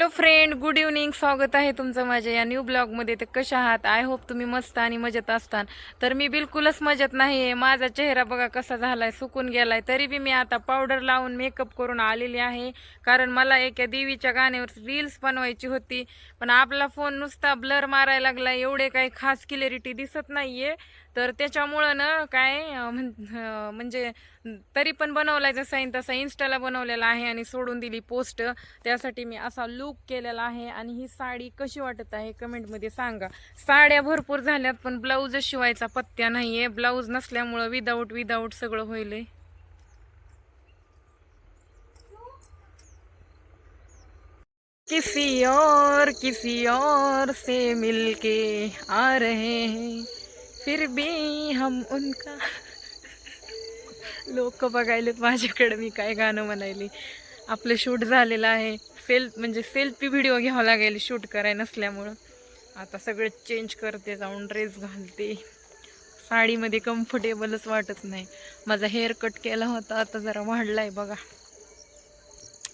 Hello friend good evening. स्वागत आहे तुमचं माझ्या या न्यू ब्लॉगमध्ये. ते कशा आहात? आय होप तुम्ही मस्त आणि मजेत असतान. तर मी बिलकुलच मजेत नाही आहे माझा चेहरा बघा कसा झालाय सुकून गेलाय. तरी बी मी आता पावडर लावून मेकअप करून आलेली आहे. कारण मला एका देवीच्या गाण्यावर रील्स बनवायची होती. पण आपला फोन नुसता ब्लर मारायला लागला एवढे काही खास क्लिअरिटी दिसत नाहीये. तर त्याच्यामुळं ना काय म्हण- म्हणजे तरी पण बनवलाय जसा तसा इन्स्टाला बनवलेला आहे आणि सोडून दिली पोस्ट त्यासाठी मी असा लुक केलेला आहे आणि ही साडी कशी वाटत आहे कमेंटमध्ये सांगा. साड्या भरपूर झाल्यात पण ब्लाऊज शिवायचा पत्त्या नाहीये. ब्लाऊज नसल्यामुळं विदाऊट विदाऊट सगळं होईल किसी और किसी और से मिलके आ रहे हैं। फिर भी हम उनका लोक बघायलेत माझ्याकडे मी काय गाणं म्हणायले. आपलं शूट झालेलं आहे. सेल्फ म्हणजे सेल्फी व्हिडिओ घ्यावा लागेल शूट कराय नसल्यामुळं. आता सगळं चेंज करते जाऊन ड्रेस घालते. साडीमध्ये कम्फर्टेबलच वाटत नाही. माझा हेअर कट केला होता आता जरा वाढला आहे बघा.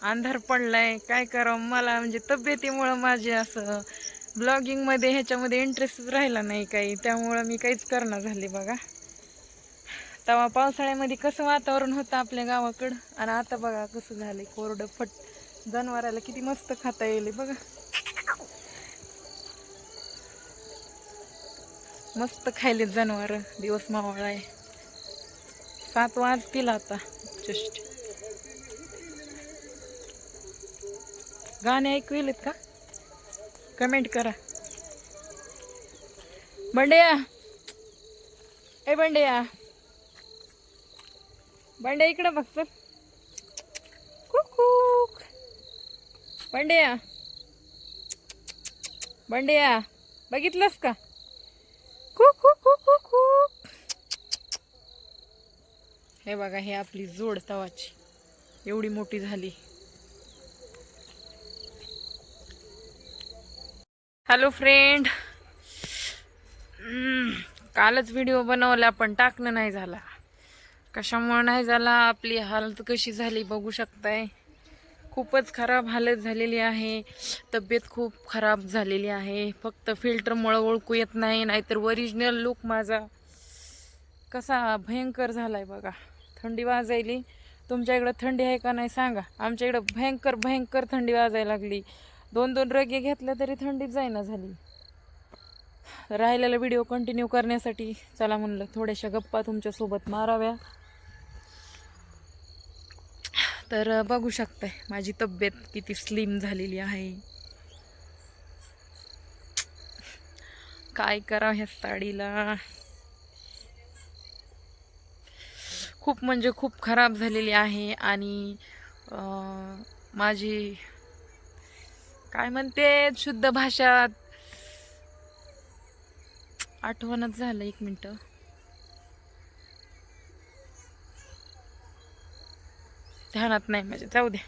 अंधार पडलाय काय करावं? मला म्हणजे तब्येतीमुळं माझे असं ब्लॉगिंगमध्ये ह्याच्यामध्ये इंटरेस्टच राहिला नाही काही. त्यामुळं मी काहीच करणार झाले बघा. तेव्हा पावसाळ्यामध्ये कसं वातावरण होतं आपल्या गावाकडं? आणि आता बघा कसं झालं कोरडं फट. जनावराला किती मस्त खाता येईल बघा. मस्त खायले जनावर दिवस मावळा आहे. सात वाजतील आता जस्ट गाणे ऐकू येलेत का? कमेंट करा. बंड्या! ए बंड्या! बंड्या इकडं बघ चल. कुक. बंड्या. बंड्या बघितलंस का? कुकू कुक हे बघा हे आपली जोड तवाची. एवढी मोठी झाली. हॅलो फ्रेंड कालच व्हिडिओ बनवला पण टाकणं नाही झाला. कशामुळे नाही झाला? आपली हालत कशी झाली बघू शकताय. खूपच खराब हालत झालेली आहे. तब्येत खूप खराब झालेली आहे. फक्त फिल्टरमुळं ओळखू येत नाही नाहीतर ओरिजिनल लुक माझा कसा भयंकर झाला आहे बघा. थंडी वाजायली. तुमच्या इकडं थंडी आहे का नाही सांगा. आमच्या इकडं भयंकर भयंकर थंडी वाजायला लागली. दोन दोन रगे घेतल्या तरी थंडीत जाईना झाली. राहिलेला व्हिडिओ कंटिन्यू करण्यासाठी चला म्हणलं थोड्याशा गप्पा तुमच्यासोबत माराव्या. तर बघू शकताय माझी तब्येत किती स्लिम झालेली आहे. काय करावं ह्या साडीला? खूप म्हणजे खूप खराब झालेली आहे आणि माझी काय म्हणते शुद्ध भाषात आठवणच झालं एक मिनटं. ध्यानात नाही माझ्या. जाऊ द्या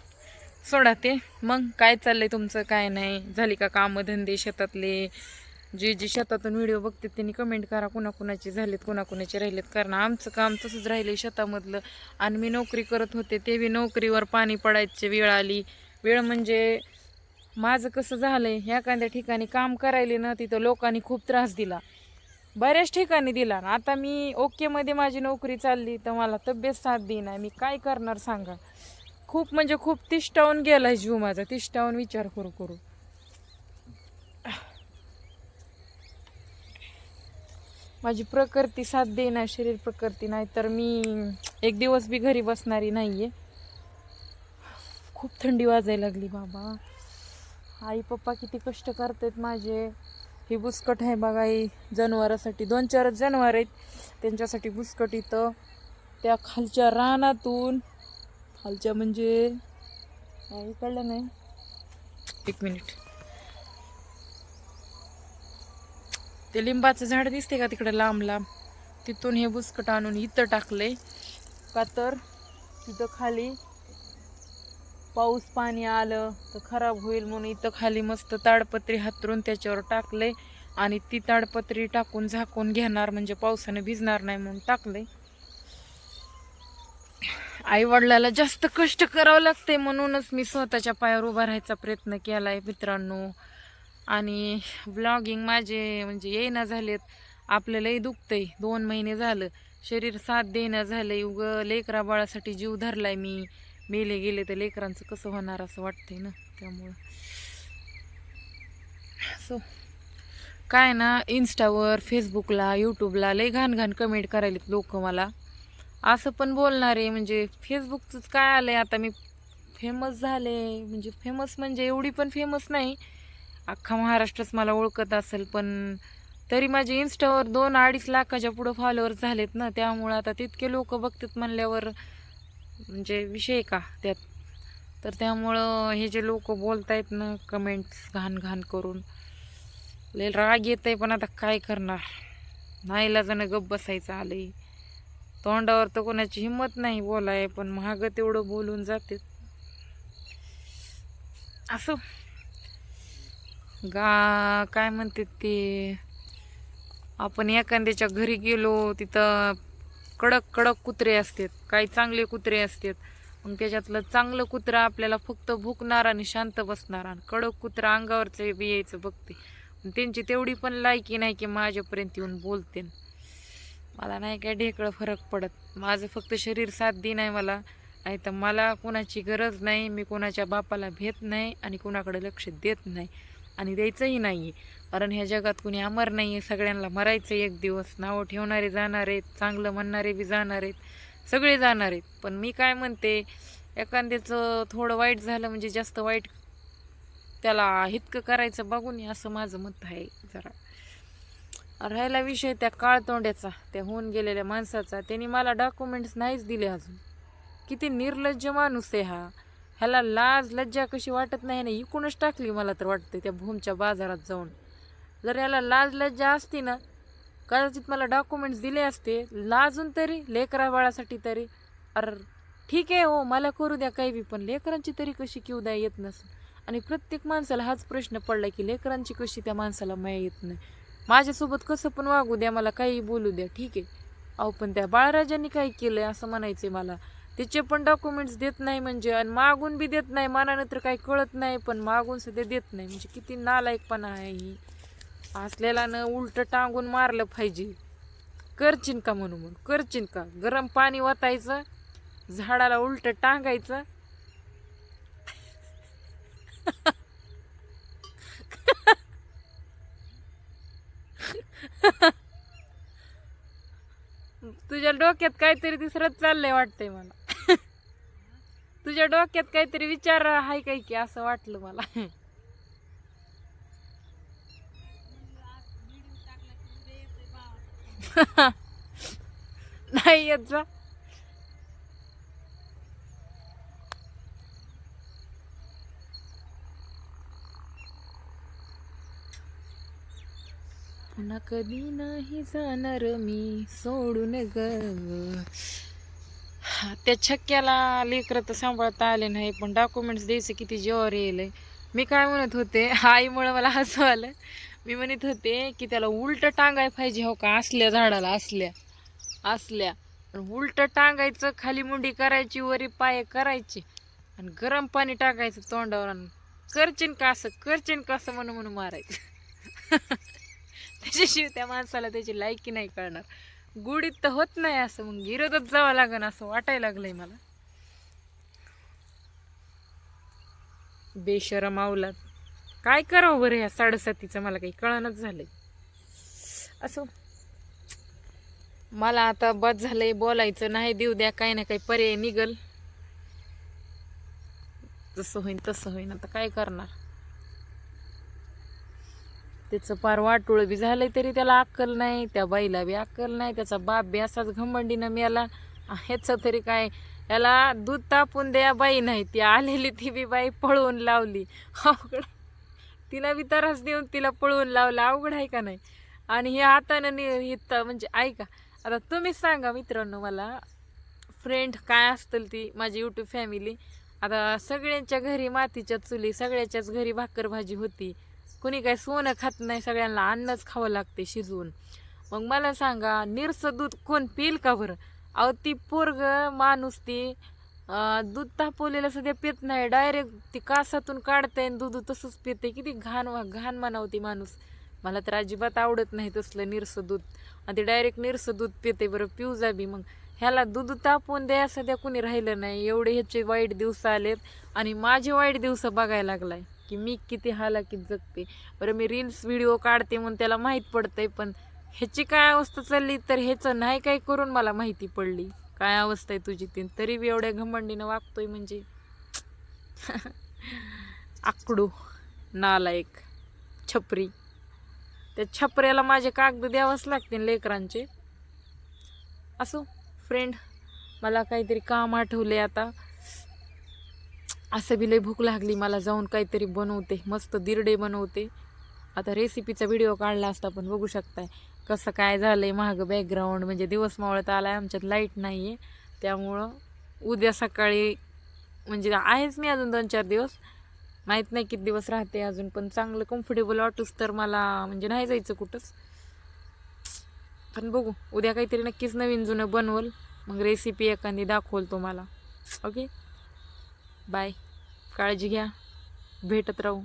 सोडा ते. मग काय चाललंय तुमचं? काय नाही? झाली का कामं धंदे शेतातले? जे जे शेतातून व्हिडिओ बघतात त्यांनी कमेंट करा. कुणाकुणाचे झालेत कुणाकुणाचे राहिलेत. कारण आमचं काम तसंच राहिलं शेतामधलं. आणि मी नोकरी करत होते ते बी नोकरीवर पाणी पडायची वेळ आली. वेळ म्हणजे माझं कसं झालं आहे एखाद्या ठिकाणी काम करायले ना तिथं लोकांनी खूप त्रास दिला. बऱ्याच ठिकाणी दिला आता मी ओकेमध्ये माझी नोकरी चालली तर मला तब्येत साथ देईना. मी काय करणार सांगा. खूप म्हणजे खूप तिष्टावून गेला जीव माझा. तिष्टावून विचार करू करू. माझी प्रकृती साथ देईना शरीर प्रकृती नाही तर मी एक दिवस बी घरी बसणारी नाहीये. खूप थंडी वाजायला लागली बाबा. आई पप्पा किती कष्ट करतात माझे. ही बुसकट आहे बघा ही जनावरासाठी. दोन चारच जनावर आहेत. त्यांच्यासाठी बुसकट इथं. त्या खालच्या रानातून खालच्या म्हणजे काही कळलं नाही. एक मिनिट. ते लिंबाचं झाड दिसते का तिकडे लांब लांब? तिथून हे बुसकट आणून इथं टाकलंय. का तर तिथं खाली पाऊस पाणी आलं तर खराब होईल म्हणून इथं खाली मस्त ताडपत्री हातरून त्याच्यावर टाकले आणि ती ताडपत्री टाकून झाकून घेणार म्हणजे पावसाने भिजणार नाही म्हणून टाकले आई वडिलाला जास्त कष्ट करावं लागते म्हणूनच मी स्वतःच्या पायावर उभा राहायचा प्रयत्न केला आहे मित्रांनो. आणि ब्लॉगिंग माझे म्हणजे येईना झालेत. आपल्यालाही दुखतंय. दोन महिने झालं. शरीर साथ देणं झालं उग लेकरा बाळासाठी जीव धरलाय मी. मेले गेले तर लेकरांचं कसं होणार असं वाटतंय ना त्यामुळं. सो काय ना इन्स्टावर फेसबुकला यूट्यूबला लय घाण घाण कमेंट करायलेत लोक मला. असं पण बोलणार आहे म्हणजे फेसबुकचंच काय आलं आहे आता मी फेमस झाले म्हणजे फेमस म्हणजे एवढी पण फेमस नाही. अख्खा महाराष्ट्रच मला ओळखत असेल पण तरी माझे इन्स्टावर दोन अडीच लाखाच्या पुढं फॉलोअर्स झालेत ना त्यामुळं आता तितके लोक बघतात म्हणल्यावर म्हणजे विषय का त्यात? तर त्यामुळं हे जे लोक बोलतायत ना कमेंट्स घाण घाण करून लय राग येत आहे पण आता काय करणार? नाहीला जण गप बसायचं आलंय. तोंडावर तर कोणाची हिंमत नाही बोलाय पण महाग तेवढं बोलून जाते असं. गा काय म्हणते ते? आपण एखाद्याच्या घरी गेलो तिथं कडक कडक कुत्रे असतात. काही चांगले कुत्रे असतात. मग त्याच्यातलं चांगलं कुत्रा आपल्याला फक्त भुकणार आणि शांत बसणार आणि कडक कुत्रा अंगावरचं यायचं बघते. त्यांची तेवढी पण लायकी नाही की माझ्यापर्यंत येऊन बोलते. मला नाही काय ढेकळं फरक पडत. माझं फक्त शरीर साथ दे नाही मला. नाही तर मला कोणाची गरज नाही. मी कोणाच्या बापाला भेट नाही आणि कोणाकडे लक्ष देत नाही. आणि द्यायचंही नाही आहे कारण ह्या जगात कुणी अमर नाही आहे सगळ्यांना मरायचं एक दिवस नावं ठेवणारे जाणार आहेत चांगलं म्हणणारे बी जाणार आहेत सगळे जाणार आहेत. पण मी काय म्हणते एखाद्याचं थोडं वाईट झालं म्हणजे जास्त वाईट त्याला हितकं करायचं बघून असं माझं मत आहे जरा. राहिला विषय त्या काळतोंड्याचा त्या होऊन गेलेल्या माणसाचा. त्यांनी मला डॉक्युमेंट्स नाहीच दिले अजून. किती निर्लज्ज माणूस आहे हा. ह्याला लाज लज्जा कशी वाटत नाही ना इकूनच टाकली मला तर वाटते त्या भूमच्या बाजारात जाऊन. जर याला लाज लज्जा असती ना कदाचित मला डॉक्युमेंट्स दिले असते लाजून तरी लेकरा बाळासाठी तरी. अर ठीक आहे हो मला करू द्या काही बी पण लेकरांची तरी कशी किव द्या येत नसेल. आणि प्रत्येक माणसाला हाच प्रश्न पडला की लेकरांची कशी त्या माणसाला माया येत नाही. माझ्यासोबत कसं पण वागू द्या मला काही बोलू द्या ठीक आहे. अहो पण त्या बाळराजांनी काय आहे असं म्हणायचं आहे मला. त्याचे पण डॉक्युमेंट्स देत नाही म्हणजे आणि मागून बी देत नाही मनानं तर काही कळत नाही पण मागून सुद्धा देत नाही. म्हणजे किती नालायकपणा आहे ही. असलेला न उलट टांगून मारलं पाहिजे. करचिन का म्हणून म्हणून? करचिन का? गरम पाणी वतायचं झाडाला उलट टांगायचं. तुझ्या डोक्यात काहीतरी दुसरंच चाललंय वाटतंय मला. तुझ्या डोक्यात काहीतरी विचार आहे काय की असं वाटलं मला. नाही येत जा. पुन्हा कधी नाही जाणार मी सोडून ग. त्या छक्क्याला लेकरं तर सांभाळता आले नाही पण डॉक्युमेंट्स द्यायचं किती जेवर येईल मी काय म्हणत होते आईमुळे मला हसू आलं. मी म्हणत होते की त्याला उलट टांगाय पाहिजे हो का? असल्या झाडाला असल्या. असल्या. उलट टांगायचं खाली मुंडी करायची वरी पाय करायची. आणि गरम पाणी टाकायचं तोंडावर आणि करचीन का असं करचीन का असं म्हणून म्हणून मारायचं. त्याच्याशिवाय त्या माणसाला त्याची लायकी नाही कळणार. गुडीत तर होत नाही असं मग गिरतच जावं लागन असं वाटायला लागलंय मला. बेशरम अवलाद काय करावं बरं ह्या साडेसातीचं? मला काही कळणच झालंय. असो मला आता बस झालंय बोलायचं नाही देऊ द्या काही ना काही पर्याय निघल. जसं होईन तसं होईन आता काय करणार? त्याचं पार वाटोळ बी झालंय तरी त्याला अक्कल नाही त्या बाईला बी अक्कल नाही त्याचा बाप बी असाच घमंडीनं मेला. ह्याचं तरी काय? याला दूध तापून द्या बाई नाही ती आलेली ती बी बाई पळवून लावली. अवघड. तिला बी देऊन तिला पळवून लावलं. अवघड आहे का नाही? आणि हे हातानं हित म्हणजे ऐका. आता तुम्हीच सांगा मित्रांनो मला फ्रेंड काय असतील ती? माझी यूट्यूब फॅमिली आता सगळ्यांच्या घरी मातीच्या चुली सगळ्याच्याच घरी भाकर भाजी होती. कुणी काय सोनं खात नाही सगळ्यांना अन्नच खावं लागते शिजवून. मग मला सांगा निरसं दूध कोण पिल का बरं? अहो ती पोरग माणूस ती दूध तापवलेलं सध्या पित नाही. डायरेक्ट ती कासातून काढते आणि दूध तसंच पिते किती घाण घाण म्हणावती माणूस. मला तर अजिबात आवडत नाही तसलं निरसं दूध. आणि ते डायरेक्ट निरसं दूध पिते बरं पिऊ जा बी मग. ह्याला दूध तापवून द्या सध्या कुणी राहिलं नाही. एवढे ह्याचे वाईट दिवस आलेत आणि माझे वाईट दिवस बघायला लागलाय. की मी किती हालाकीत जगते. बरं मी रील्स व्हिडिओ काढते म्हणून त्याला माहीत पडतंय पण ह्याची काय अवस्था चालली? तर ह्याचं नाही काय करून मला माहिती पडली. काय अवस्था आहे तुझी ती तरी बी एवढ्या घमंडीनं वागतोय म्हणजे. आकडू नालायक छपरी. त्या छपऱ्याला माझे कागद द्यावंच लागतील लेकरांचे. असो फ्रेंड मला काहीतरी काम आठवले आता. असं बी लय भूक लागली मला जाऊन काहीतरी बनवते मस्त दिरडे बनवते. आता रेसिपीचा व्हिडिओ काढला असता पण बघू शकताय. कसं काय झालं आहे महाग बॅकग्राऊंड म्हणजे दिवस मावळत आहे आमच्यात लाइट नाही आहे त्यामुळं उद्या सकाळी म्हणजे आहेच मी अजून दोन चार दिवस. माहीत नाही किती दिवस राहते अजून पण चांगलं कम्फर्टेबल ऑटोच तर मला म्हणजे नाही जायचं कुठंच. पण बघू उद्या काहीतरी नक्कीच नवीन जुनं बनवल मग रेसिपी एखादी दाखवल तुम्हाला. ओके बाय काळजी घ्या. भेटत राहू.